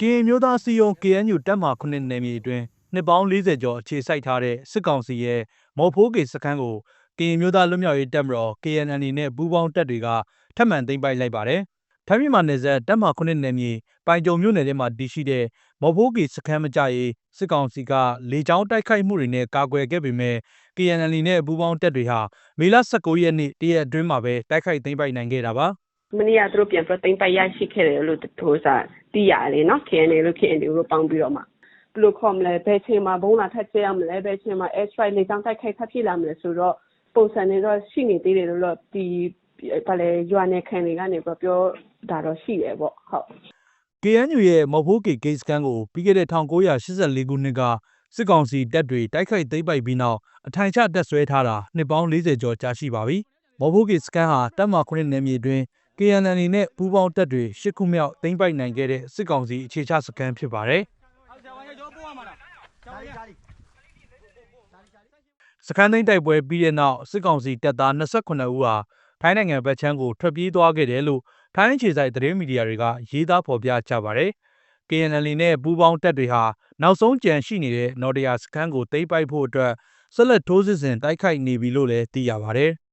ကရင်မျိုးသားစီယုံ KNU တပ်မှ9နယ်မြေအတွင်းနှစ်ပေါင်း40ကျော်အခြေစိုက်ထားတဲ့စစ်ကောင်စီရဲ့မော်ဖိုးကေစခန်းကိုကရင်မျိုးသားလွတ်မြောက်ရေးတပ်မတော် KNL နဲ့ပူးပေါင်းတပ်တွေကထပ်မံသိမ်းပိုက်လိုက်ပါတယ်။ထိုင်းမြန်မာနယ်စပ်တပ်မှ9နယ်မြေပိုင်ကြုံမြို့နယ်ထဲမှာတည်ရှိတဲ့မော်ဖိုးကေစခန်းမကြရေးစစ်ကောင်စီကလေကြောင်းတိုက်ခိုက်မှုတွေနဲ့ကာကွယ်ခဲ့ပေမဲ့ KNL နဲ့ပူးပေါင်းတပ်တွေဟာမေလ19ရက်နေ့တရက်အတွင်းမှာပဲတိုက်ခိုက်သိမ်းပိုက်နိုင်ခဲ့တာပါ။မနေ့ကသူတို့ပြန်ပြီးတော့သိမ်းပိုက်ရရှိခဲ့တယ်လို့ထိုးစားသိရတယ်လေနော် KNL လို့ KNL လို့ပေါင်းပြီးတော့မှဘယ်လိုခေါ်မလဲဘယ်ချိန်မှာဘုံးလာထပ်ကျဲရမလဲဘယ်ချိန်မှာ air strike လေကြောင်းတိုက်ခိုက်ထပ်ဖြစ်လာမလဲဆိုတော့ပုံစံတွေတော့ရှိနေသေးတယ်လို့တော့ဒီဗာလေရွာနယ်ခံတွေကနေပြောပြောတာတော့ရှိတယ်ပေါ့ဟုတ် KNU ရဲ့မော်ဖိုးကေဂိတ်စခန်းကိုပြီးခဲ့တဲ့1984ခုနှစ်က စစ်ကောင်စီတပ်တွေတိုက်ခိုက်သိမ်းပိုက်ပြီးနောက်အထိုင်ချတပ်ဆွဲထားတာနှစ်ပေါင်း40ကျော်ကြာရှိပါပြီ။မော်ဖိုးကေစခန်းဟာတပ်မ9နယ်မြေအတွင်း KNL နဲ့ပူးပေါင်းတပ်တွေ၈ခုမြောက်သိမ်းပိုက်နိုင်ခဲ့တဲ့စစ်ကောင်စီအခြေချစခန်းဖြစ်ပါတယ်။စခန်းသိမ်းတိုက်ပွဲပြီးတဲ့နောက်စစ်ကောင်စီတပ်သား28ဦးဟာထိုင်းနိုင်ငံဗတ်ချမ်းကိုထွက်ပြေးသွားခဲ့တယ်လို့ထိုင်းအခြေစိုက်သတင်းမီဒီယာတွေကရေးသားဖော်ပြကြပါတယ်။ KNL နဲ့ပူးပေါင်းတပ်တွေဟာနောက်ဆုံးကြံရှိနေတဲ့နော်ဒယာစခန်းကိုသိမ်းပိုက်ဖို့အတွက်ဆက်လက်ထိုးစစ်ဆင်တိုက်ခိုက်နေပြီလို့လည်းသိရပါတယ်။